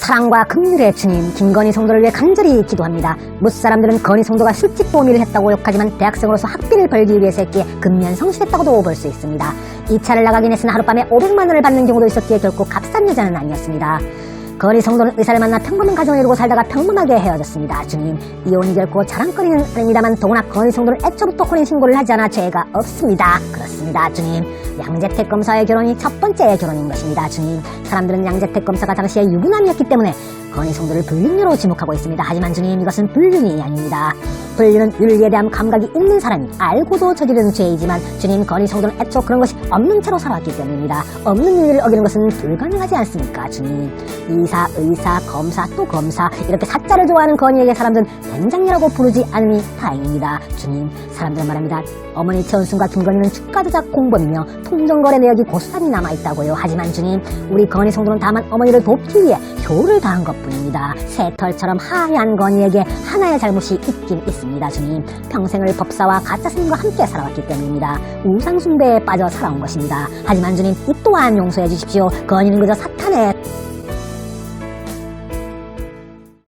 사랑과 긍휼의 주님 김건희 성도를 위해 간절히 기도합니다. 무사람들은 건희 성도가 술집 도우미를 했다고 욕하지만 대학생으로서 학비를 벌기 위해서 했기에 근면 성실했다고도 볼 수 있습니다. 이 차를 나가긴 했으나 하룻밤에 500만 원을 받는 경우도 있었기에 결코 값싼 여자는 아니었습니다. 건희 성도는 의사를 만나 평범한 가정을 이루고 살다가 평범하게 헤어졌습니다. 주님, 이혼이 결코 자랑거리는 아닙니다만 더구나 건희 성도는 애초부터 혼인 신고를 하지 않아 죄가 없습니다. 그렇습니다, 주님. 양재택 검사의 결혼이 첫 번째 결혼인 것입니다, 주님. 사람들은 양재택 검사가 당시에 유부남이었기 때문에 건희 성도를 불륜녀로 지목하고 있습니다. 하지만 주님, 이것은 불륜이 아닙니다. 불륜은 윤리에 대한 감각이 있는 사람이 알고도 저지르는 죄이지만 주님 건희 성도는 애초 그런 것이 없는 채로 살아왔기 때문입니다. 없는 윤리를 어기는 것은 불가능하지 않습니까, 주님? 이사, 의사, 검사, 또 검사 이렇게 사자를 좋아하는 건희에게 사람들은 된장녀라고 부르지 않으니 다행입니다. 주님, 사람들 말합니다. 어머니 최은순과 김건희는 주가 조작 공범이며 통정거래 내역이 고스란히 남아있다고요. 하지만 주님, 우리 건희 성도는 다만 어머니를 돕기 위해 효를 다한 것뿐입니다. 새털처럼 하얀 건희에게 하나의 잘못이 있긴 있습니다, 주님. 평생을 법사와 가짜 스님과 함께 살아왔기 때문입니다. 우상숭배에 빠져 살아온 것입니다. 하지만 주님, 이 또한 용서해 주십시오. 건희는 그저 사탄의